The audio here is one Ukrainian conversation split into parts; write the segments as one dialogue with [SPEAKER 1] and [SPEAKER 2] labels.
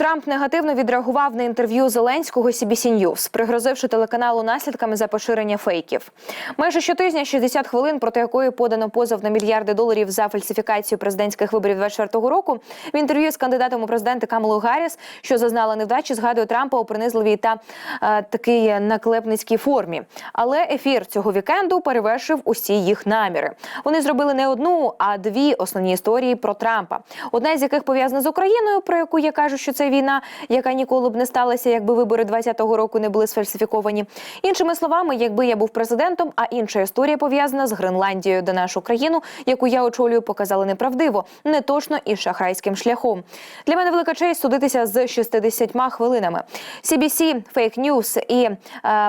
[SPEAKER 1] Трамп негативно відреагував на інтерв'ю Зеленського CBC News, пригрозивши телеканалу наслідками за поширення фейків. Майже щотижня 60 хвилин, проти якої подано позов на мільярди доларів за фальсифікацію президентських виборів 24 року. В інтерв'ю з кандидатом у президенти Камелою Гарріс, що зазнала невдачі, згадує Трампа у принизливій та е, такій наклепницькій формі. Але ефір цього вікенду перевершив усі їх наміри. Вони зробили не одну, а дві основні історії про Трампа. Одна з яких пов'язана з Україною, про яку я кажу, що це війна, яка ніколи б не сталася, якби вибори 20-го року не були сфальсифіковані. Іншими словами, якби я був президентом, а інша історія пов'язана з Гренландією, де нашу країну, яку я очолюю, показали неправдиво, не точно і шахрайським шляхом. Для мене велика честь судитися з 60 хвилинами. CBC, Fake News і е,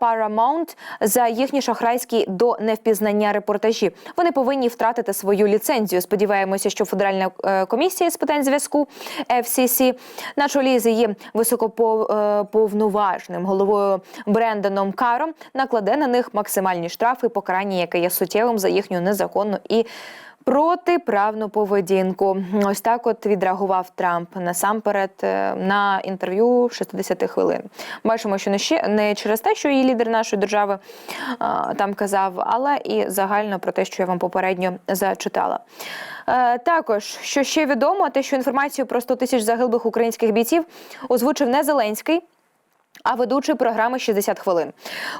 [SPEAKER 1] Paramount за їхні шахрайські до невпізнання репортажі. Вони повинні втратити свою ліцензію. Сподіваємося, що Федеральна е, комісія з питань зв'язку FCC на з її високоповноважним головою Бренданом Каром накладе на них максимальні штрафи, покарання, яке є суттєвим за їхню незаконну і Протиправну поведінку, ось так от відреагував Трамп насамперед е, на інтерв'ю 60 хвилин. Бачимо, що не ще не через те, що її лідер нашої держави там казав, але і загально про те, що я вам попередньо зачитала. Е, також що ще відомо, те, що інформацію про 100 тисяч загиблих українських бійців озвучив не Зеленський. А ведучий програми «60 хвилин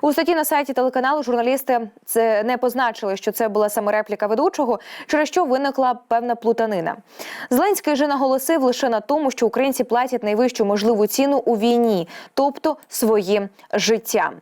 [SPEAKER 1] у статті на сайті телеканалу журналісти це не позначили, що це була саме репліка ведучого, через що виникла певна плутанина. Зеленський же наголосив лише на тому, що українці платять найвищу можливу ціну у війні, тобто своїм життям.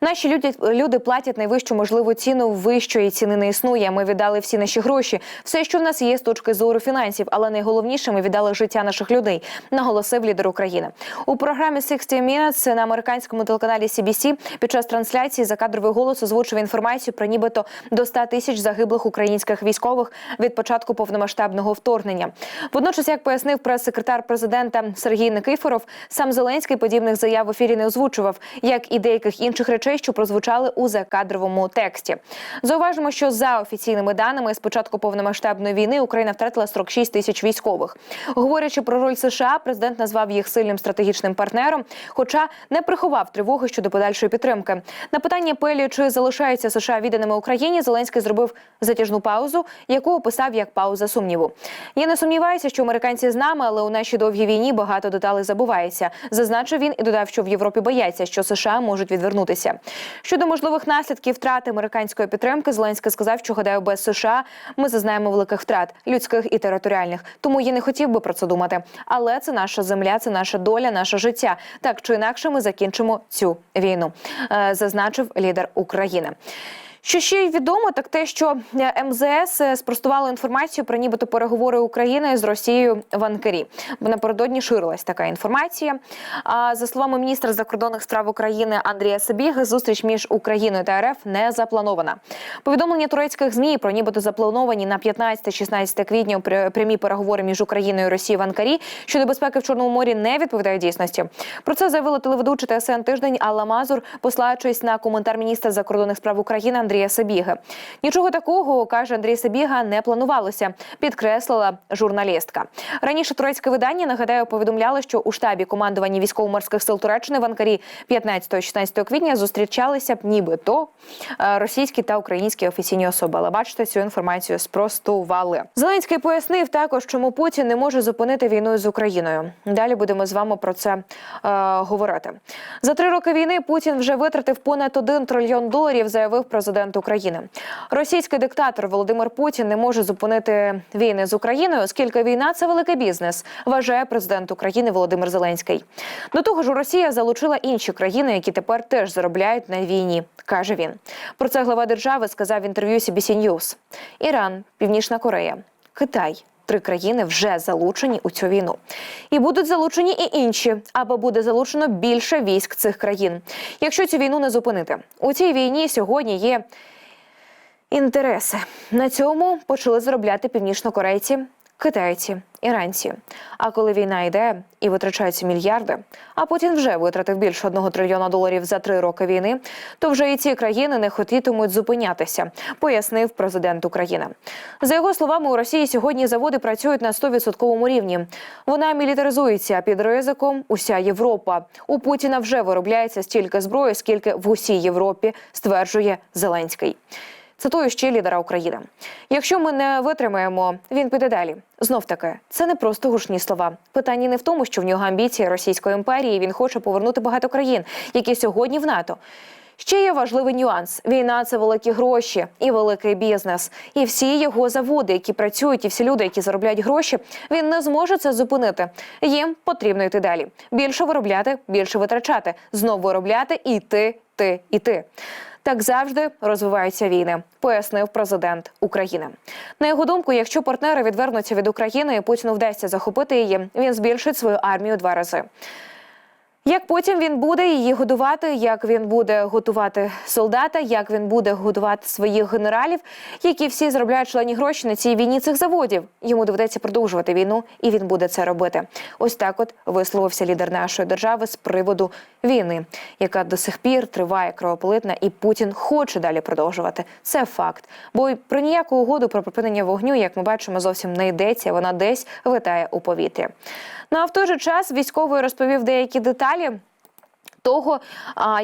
[SPEAKER 1] Наші люди, люди платять найвищу можливу ціну вищої ціни не існує. Ми віддали всі наші гроші, все, що в нас є з точки зору фінансів, але найголовніше, ми віддали життя наших людей. Наголосив лідер України у програмі «60 Minutes» на американському телеканалі CBC під час трансляції за кадровий голос озвучив інформацію про нібито до 100 тисяч загиблих українських військових від початку повномасштабного вторгнення. Водночас, як пояснив прес-секретар президента Сергій Никифоров, сам Зеленський подібних заяв в ефірі не озвучував, як і деяких інших речей, що прозвучали у закадровому тексті. Зауважимо, що за офіційними даними з початку повномасштабної війни Україна втратила 46 тисяч військових. Говорячи про роль США, президент назвав їх сильним стратегічним партнером, хоча не приховав тривоги щодо подальшої підтримки. На питання Пелі, чи залишаються США відданими Україні, Зеленський зробив затяжну паузу, яку описав як пауза сумніву. Я не сумніваюся, що американці з нами, але у нашій довгій війні багато деталей забувається. Зазначив він і додав, що в Європі бояться, що США можуть відвернутися. Щодо можливих наслідків втрати американської підтримки, Зеленський сказав, що гадаю, без США ми зазнаємо великих втрат людських і територіальних. Тому я не хотів би про це думати. Але це наша земля, це наша доля, наше життя. Так чи інакше, ми закінчимо цю війну, е, зазначив лідер України. Що ще й відомо, так те, що е, МЗС спростувало інформацію про нібито переговори України з Росією в Анкарі. Напередодні ширилась така інформація. А за словами міністра закордонних справ України Андрія Сабіги, зустріч між Україною та РФ не запланована. Повідомлення турецьких змі про нібито заплановані на 15-16 квітня прямі переговори між Україною і Росією в Анкарі щодо безпеки в Чорному морі не відповідає дійсності. Про це заявила телеведуча ТСН тиждень Алла Мазур, послаючись на коментар міністра закордонних справ України Андрія. Андрія Сабіги. Нічого такого каже Андрій Сабіга, не планувалося. Підкреслила журналістка. Раніше турецьке видання нагадаю повідомляло, що у штабі командування військово-морських сил Туреччини в Анкарі 15-16 квітня зустрічалися б нібито е, російські та українські офіційні особи. Але бачите, цю інформацію спростували. Зеленський пояснив також, чому Путін не може зупинити війну з Україною. Далі будемо з вами про це е, говорити. За три роки війни Путін вже витратив понад 1 трильйон доларів. Заявив президент президент України. Російський диктатор Володимир Путін не може зупинити війни з Україною, оскільки війна це великий бізнес, вважає президент України Володимир Зеленський. До того ж, Росія залучила інші країни, які тепер теж заробляють на війні, каже він. Про це глава держави сказав в інтерв'ю CBC News. Іран, Північна Корея, Китай. Три країни вже залучені у цю війну, і будуть залучені і інші, або буде залучено більше військ цих країн. Якщо цю війну не зупинити у цій війні, сьогодні є інтереси. На цьому почали заробляти північнокорейці, китайці, іранці. А коли війна йде і витрачаються мільярди, а Путін вже витратив більше одного трильйона доларів за три роки війни, то вже і ці країни не хотітимуть зупинятися, пояснив президент України. За його словами, у Росії сьогодні заводи працюють на 100% рівні. Вона мілітаризується під ризиком уся Європа. У Путіна вже виробляється стільки зброї, скільки в усій Європі, стверджує Зеленський. Цитую ще лідера України: якщо ми не витримаємо, він піде далі. Знов таки, це не просто гучні слова. Питання не в тому, що в нього амбіції Російської імперії. Він хоче повернути багато країн, які сьогодні в НАТО. Ще є важливий нюанс: війна це великі гроші і великий бізнес. І всі його заводи, які працюють, і всі люди, які заробляють гроші, він не зможе це зупинити. Їм потрібно йти далі. Більше виробляти, більше витрачати, знову виробляти і йти, ти, іти. Так завжди розвиваються війни, пояснив президент України. На його думку, якщо партнери відвернуться від України і Путіну вдасться захопити її, він збільшить свою армію два рази. Як потім він буде її годувати, як він буде готувати солдата, як він буде годувати своїх генералів, які всі заробляють члені гроші на цій війні цих заводів. Йому доведеться продовжувати війну, і він буде це робити. Ось так, от висловився лідер нашої держави з приводу війни, яка до сих пір триває кровополитна, і Путін хоче далі продовжувати. Це факт. Бо про ніяку угоду про припинення вогню, як ми бачимо, зовсім не йдеться. Вона десь витає у повітрі. Ну а в той же час військовий розповів деякі деталі далі. Того,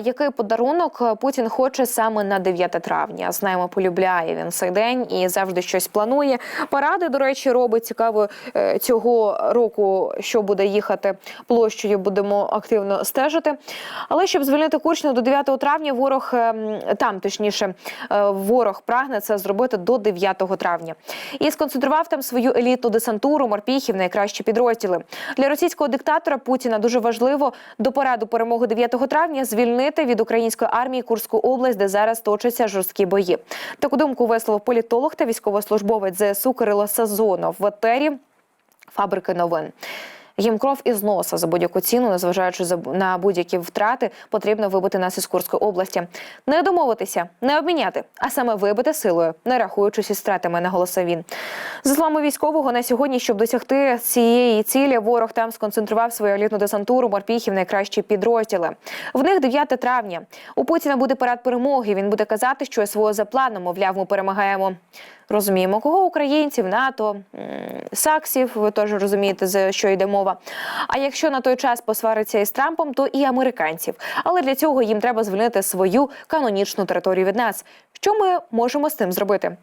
[SPEAKER 1] який подарунок Путін хоче саме на 9 травня. Знаємо, полюбляє він цей день і завжди щось планує. Паради, до речі, робить цікаво е, цього року, що буде їхати площею. Будемо активно стежити. Але щоб звільнити Курщину до 9 травня, ворог ем, там точніше е, ворог прагне це зробити до 9 травня і сконцентрував там свою елітну десантуру, морпіхів, найкращі підрозділи для російського диктатора Путіна. Дуже важливо до параду перемоги 9 травня звільнити від української армії Курську область, де зараз точаться жорсткі бої. Таку думку висловив політолог та військовослужбовець ЗСУ Кирило Сазонов в етері фабрики новин. Їм кров із носа за будь-яку ціну, незважаючи на будь-які втрати, потрібно вибити нас із Курської області. Не домовитися, не обміняти, а саме вибити силою, не рахуючись із втратами, наголосив він. За словами військового, на сьогодні, щоб досягти цієї цілі, ворог там сконцентрував свою елітну десантуру, морпіхів, найкращі підрозділи. В них 9 травня. У Путіна буде парад перемоги. Він буде казати, що СВО за планом, мовляв, ми перемагаємо. Розуміємо, кого українців, НАТО, Саксів. Ви теж розумієте, за що йде мова. А якщо на той час посвариться із Трампом, то і американців. Але для цього їм треба звільнити свою канонічну територію від нас. Що ми можемо з цим зробити?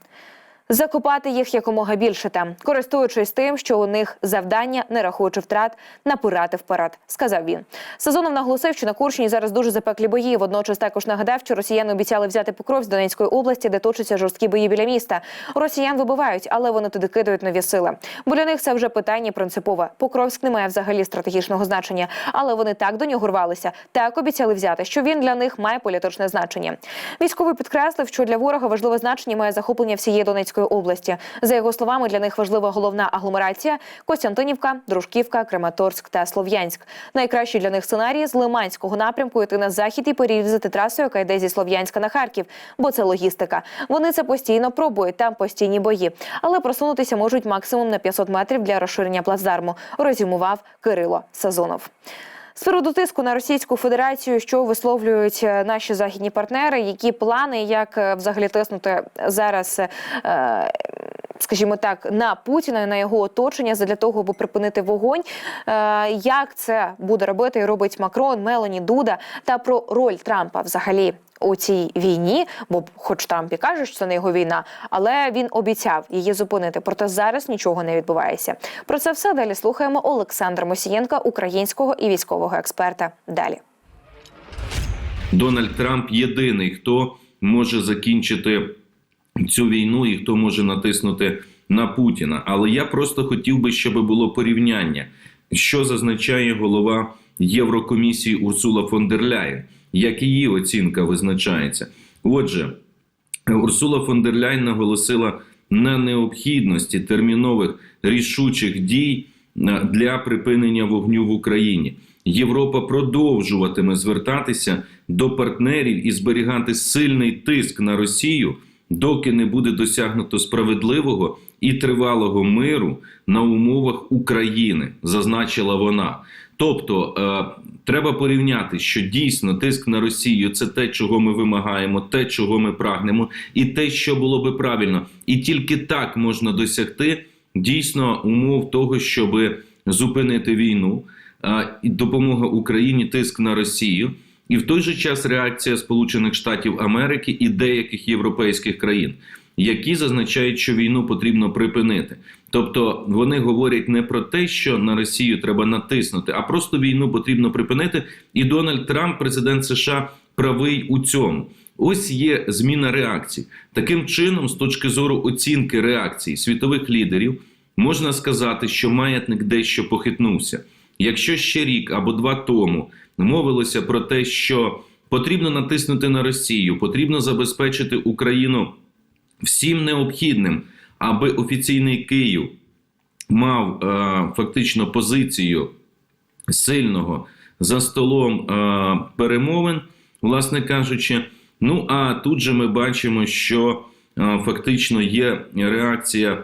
[SPEAKER 1] Закопати їх якомога більше там, користуючись тим, що у них завдання, не рахуючи втрат, напирати вперед, сказав він. Сезонов наголосив, що на Курщині зараз дуже запеклі бої. Водночас також нагадав, що росіяни обіцяли взяти покров з Донецької області, де точаться жорсткі бої біля міста. Росіян вибивають, але вони туди кидають нові сили. Бо для них це вже питання принципове. Покровськ не має взагалі стратегічного значення, але вони так до нього рвалися, так обіцяли взяти, що він для них має політичне значення. Військовий підкреслив, що для ворога важливе значення має захоплення всієї Донецької області. За його словами, для них важлива головна агломерація Костянтинівка, Дружківка, Краматорськ та Слов'янськ. Найкращий для них сценарій з Лиманського напрямку йти на захід і перерізати трасу, яка йде зі Слов'янська на Харків, бо це логістика. Вони це постійно пробують. Там постійні бої, але просунутися можуть максимум на 500 метрів для розширення плацдарму. Резюмував Кирило Сазонов. Приводу тиску на Російську Федерацію, що висловлюють е, наші західні партнери, які плани, як е, взагалі тиснути зараз, е, скажімо так, на Путіна на його оточення для того, аби припинити вогонь. Як це буде робити і робить Макрон, Мелані, Дуда та про роль Трампа взагалі. У цій війні, бо, хоч Трамп і каже, що це не його війна, але він обіцяв її зупинити. Проте зараз нічого не відбувається. Про це все далі слухаємо Олександра Мосієнка, українського і військового експерта. Далі.
[SPEAKER 2] Дональд Трамп єдиний, хто може закінчити цю війну і хто може натиснути на Путіна. Але я просто хотів би, щоб було порівняння, що зазначає голова Єврокомісії Урсула фон дер Ляєн, як її оцінка визначається. Отже, Урсула фон дер Ляйн наголосила на необхідності термінових рішучих дій е, для припинення вогню в Україні. Європа продовжуватиме звертатися до партнерів і зберігати сильний тиск на Росію, доки не буде досягнуто справедливого і тривалого миру на умовах України, зазначила вона. Тобто е, треба порівняти, що дійсно тиск на Росію це те, чого ми вимагаємо, те, чого ми прагнемо, і те, що було би правильно, і тільки так можна досягти дійсно умов того, щоб зупинити війну, е, допомога Україні, тиск на Росію, і в той же час реакція Сполучених Штатів Америки і деяких європейських країн, які зазначають, що війну потрібно припинити. Тобто вони говорять не про те, що на Росію треба натиснути, а просто війну потрібно припинити. І Дональд Трамп, президент США, правий у цьому. Ось є зміна реакцій. Таким чином, з точки зору оцінки реакцій світових лідерів, можна сказати, що маятник дещо похитнувся. Якщо ще рік або два тому мовилося про те, що потрібно натиснути на Росію, потрібно забезпечити Україну всім необхідним, аби офіційний Київ мав е, фактично позицію сильного за столом е, перемовин, власне кажучи. Ну а тут же ми бачимо, що е, фактично є реакція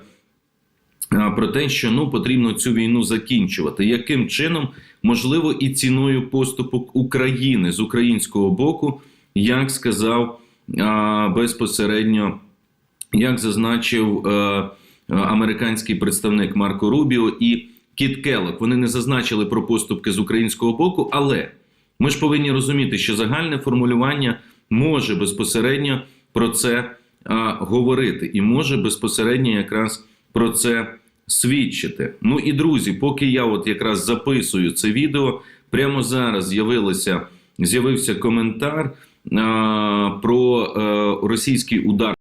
[SPEAKER 2] е, про те, що ну потрібно цю війну закінчувати. Яким чином, можливо, і ціною поступок України з українського боку, як сказав е, безпосередньо, як зазначив е, американський представник Марко Рубіо і Кіт Келлок. Вони не зазначили про поступки з українського боку, але ми ж повинні розуміти, що загальне формулювання може безпосередньо про це а, говорити, і може безпосередньо якраз про це свідчити. Ну і друзі, поки я от якраз записую це відео, прямо зараз з'явилося з'явився коментар а, про а, російський удар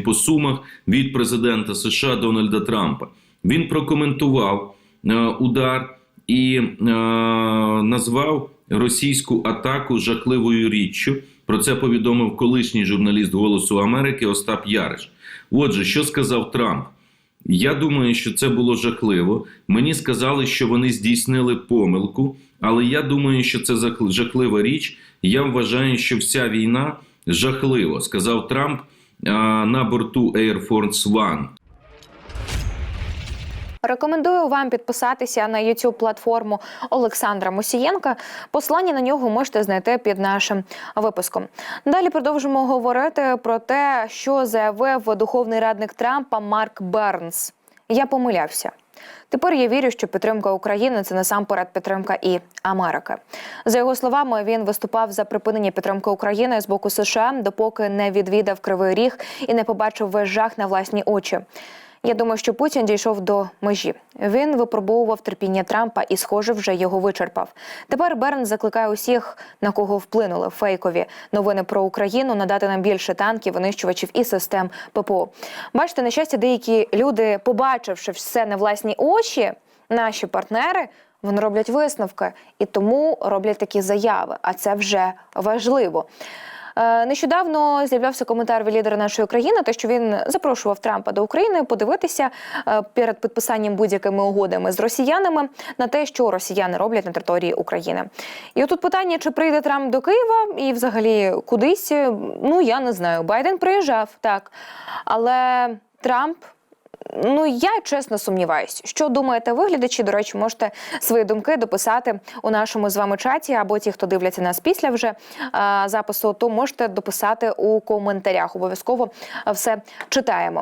[SPEAKER 2] по сумах від президента США Дональда Трампа. Він прокоментував е, удар і е, назвав російську атаку жахливою річчю. Про це повідомив колишній журналіст Голосу Америки Остап Яриш. Отже, що сказав Трамп? Я думаю, що це було жахливо. Мені сказали, що вони здійснили помилку, але я думаю, що це жахлива річ. Я вважаю, що вся війна жахлива, сказав Трамп на борту Air Force One.
[SPEAKER 1] Рекомендую вам підписатися на youtube платформу Олександра Мусієнка. Посилання на нього можете знайти під нашим випуском. Далі продовжимо говорити про те, що заявив духовний радник Трампа Марк Бернс. Я помилявся. Тепер я вірю, що підтримка України це насамперед підтримка і Америки. За його словами, він виступав за припинення підтримки України з боку США, допоки не відвідав Кривий Ріг і не побачив весь жах на власні очі. Я думаю, що Путін дійшов до межі. Він випробовував терпіння Трампа і, схоже, вже його вичерпав. Тепер Берн закликає усіх, на кого вплинули фейкові новини про Україну, надати нам більше танків, винищувачів і систем ППО. Бачите, на щастя, деякі люди, побачивши все на власні очі, наші партнери. Вони роблять висновки і тому роблять такі заяви. А це вже важливо. Е, Нещодавно з'являвся коментар від лідера нашої країни, те, що він запрошував Трампа до України подивитися е, перед підписанням будь-якими угодами з росіянами на те, що росіяни роблять на території України. І отут питання, чи прийде Трамп до Києва і взагалі кудись, ну я не знаю. Байден приїжджав так, але Трамп. Ну, я чесно сумніваюсь. Що думаєте ви, глядачі? До речі, можете свої думки дописати у нашому з вами чаті, або ті, хто дивляться нас після вже е, запису, то можете дописати у коментарях. Обов'язково е, все читаємо.